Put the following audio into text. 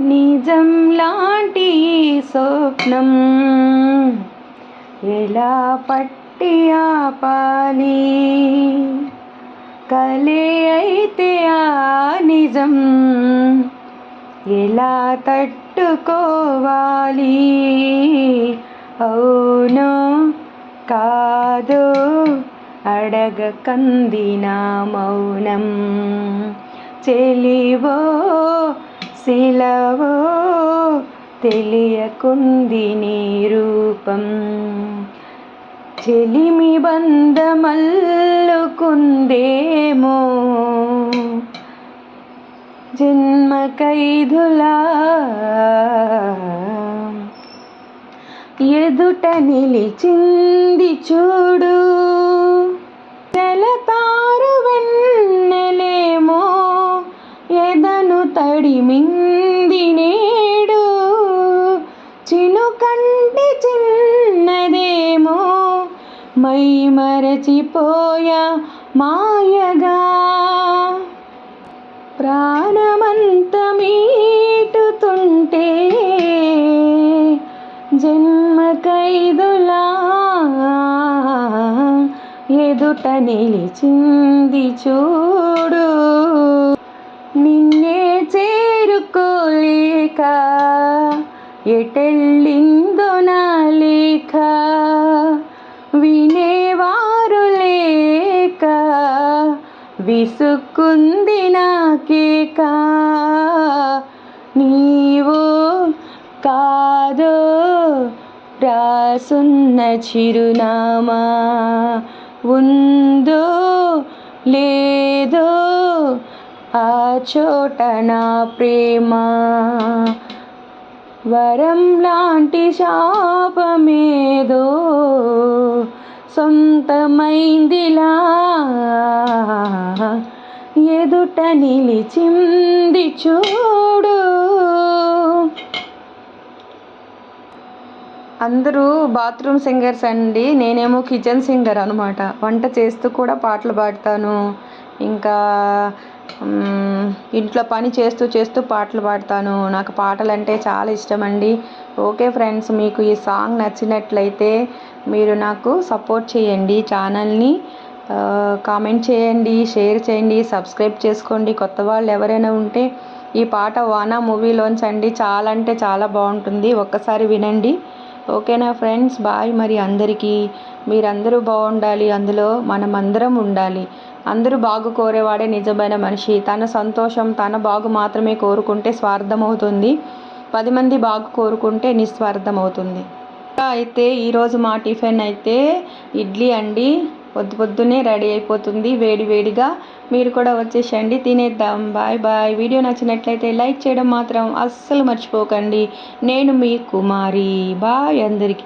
నిజం లాంటి స్వప్నం ఎలా పట్టి ఆపాలి? కలే అయితే ఆ నిజం ఎలా తట్టుకోవాలి? అవును కాదు అడగకంది నా మౌనం. చెలివో శిలవో తెలియకుంది నీ రూపం. చెలిమి బంధమల్లుకుందేమో. జన్మ ఖైదులా ఎదుట నిలిచింది చూడు. నెలతారు కంటి చిన్నదేమో మై మరచిపోయా మాయగా. ప్రాణమంత మీటుతుంటే జన్మ ఖైదులా ఎదుట నిలిచింది చూడు. నిన్నే చేరుకోలేక ఎటెళ్ళిందో విసుక్కుంది నాకేక నీవు కాదో రాసున్న చిరునామా. ఉందో లేదో ఆ చోట నా ప్రేమ. వరం లాంటి శాపమేదో సొంతమైందిలా ఎదుట నిలిచింది చూడు. అందరూ బాత్రూమ్ సింగర్స్ అండి. నేనేమో కిచెన్ సింగర్ అనమాట వంట చేస్తూ కూడా పాటలు పాడతాను. ఇంకా ఇంట్లో పని చేస్తూ చేస్తూ పాటలు పాడతాను. నాకు పాటలు అంటే చాలా ఇష్టం అండి ఓకే ఫ్రెండ్స్ మీకు ఈ సాంగ్ నచ్చినట్లయితే మీరు నాకు సపోర్ట్ చేయండి. ఛానల్ని కామెంట్ చేయండి షేర్ చేయండి సబ్స్క్రైబ్ చేసుకోండి. కొత్త వాళ్ళు ఎవరైనా ఉంటే ఈ పాట వానా మూవీలోంచి అండి. చాలా అంటే చాలా బాగుంటుంది. ఒక్కసారి వినండి. ఓకేనా ఫ్రెండ్స్? బాయ్ మరి అందరికీ. మీరందరూ బాగుండాలి. అందులో మనం అందరం ఉండాలి. అందరూ బాగు కోరేవాడే నిజమైన మనిషి. తన సంతోషం తన బాగు మాత్రమే కోరుకుంటే స్వార్థం అవుతుంది. పది మంది బాగు కోరుకుంటే నిస్వార్థం అవుతుంది. అయితే ఈరోజు మా టిఫిన్ అయితే ఇడ్లీ అండి. పొద్దు పొద్దునే రెడీ అయిపోతుంది. వేడి వేడిగా మీరు కూడా వచ్చేసండి తినేద్దాం. Bye bye. వీడియో నచ్చినట్లయితే లైక్ చేయడం మాత్రం అస్సలు మర్చిపోకండి. నేను మీ కుమారి. బాయ్ అందరికీ.